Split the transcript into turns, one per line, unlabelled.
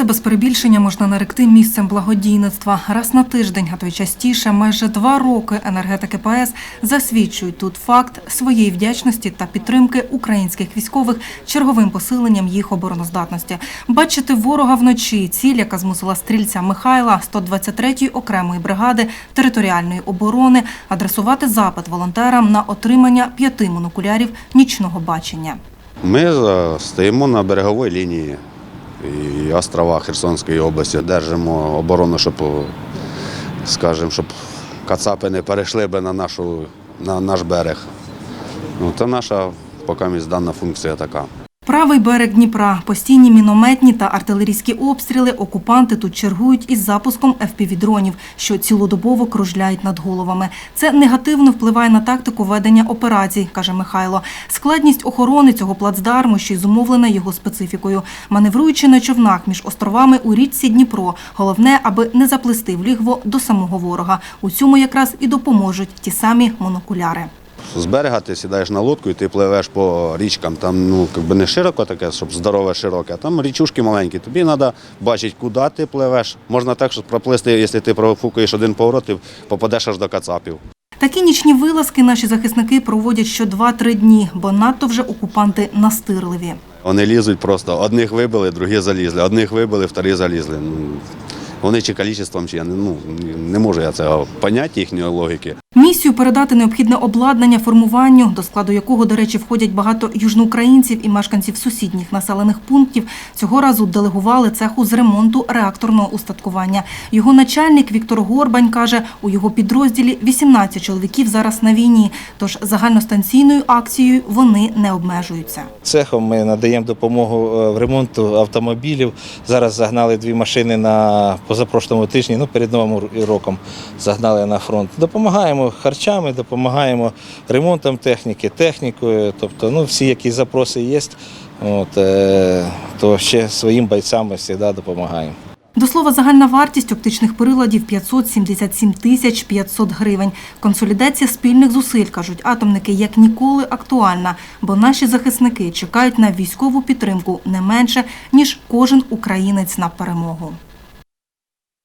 Місце без перебільшення можна наректи місцем благодійництва. Раз на тиждень, а то й частіше, майже два роки енергетики ПАЕС засвідчують тут факт своєї вдячності та підтримки українських військових черговим посиленням їх обороноздатності. Бачити ворога вночі ціль, яка змусила стрільця Михайла 123-ї окремої бригади територіальної оборони адресувати запит волонтерам на отримання п'яти монокулярів нічного бачення.
Ми е, стоїмо на береговій лінії і острова Херсонської області. Держимо оборону, щоб, е, скажімо, щоб кацапи не перейшли би на, нашу, на наш берег. Ну, це наша поки дана функція така.
Правий берег Дніпра, постійні мінометні та артилерійські обстріли. Окупанти тут чергують із запуском FPV-дронів, що цілодобово кружляють над головами. Це негативно впливає на тактику ведення операцій, каже Михайло. Складність охорони цього плацдарму ще й зумовлена його специфікою. Маневруючи на човнах між островами у річці Дніпро, головне, аби не заплисти в лігво до самого ворога. У цьому якраз і допоможуть ті самі монокуляри.
З берега ти сідаєш на лодку і ти пливеш по річкам. Там ну, якби не широко таке, щоб здорове, широке, а там річушки маленькі. Тобі треба бачити, куди ти пливеш. Можна так, щоб проплисти, якщо ти профукаєш один поворот, ти попадеш аж до кацапів.
Такі нічні вилазки наші захисники проводять що 2-3 дні, бо надто вже окупанти настирливі.
Вони лізуть просто. Одних вибили, другі залізли. Одних вибили, вторі залізли. Ну, Вони чи кількістю, чи я не, ну, не можу я цього поняти їхньої логіки.
Місію передати необхідне обладнання формуванню, до складу якого, до речі, входять багато южноукраїнців і мешканців сусідніх населених пунктів, цього разу делегували цеху з ремонту реакторного устаткування. Його начальник Віктор Горбань каже, у його підрозділі 18 чоловіків зараз на війні, тож загальностанційною акцією вони не обмежуються.
Цехом ми надаємо допомогу е, в ремонту автомобілів. Зараз загнали дві машини на позапрошлому тижні, ну перед новим роком загнали на фронт. Допомагаємо харчами, допомагаємо ремонтом техніки, технікою. Тобто, ну всі, які запроси є, от, е, то ще своїм бойцям ми завжди допомагаємо.
До слова, загальна вартість оптичних приладів 577 тисяч 500 гривень. Консолідація спільних зусиль, кажуть атомники, як ніколи актуальна, бо наші захисники чекають на військову підтримку не менше, ніж кожен українець на перемогу.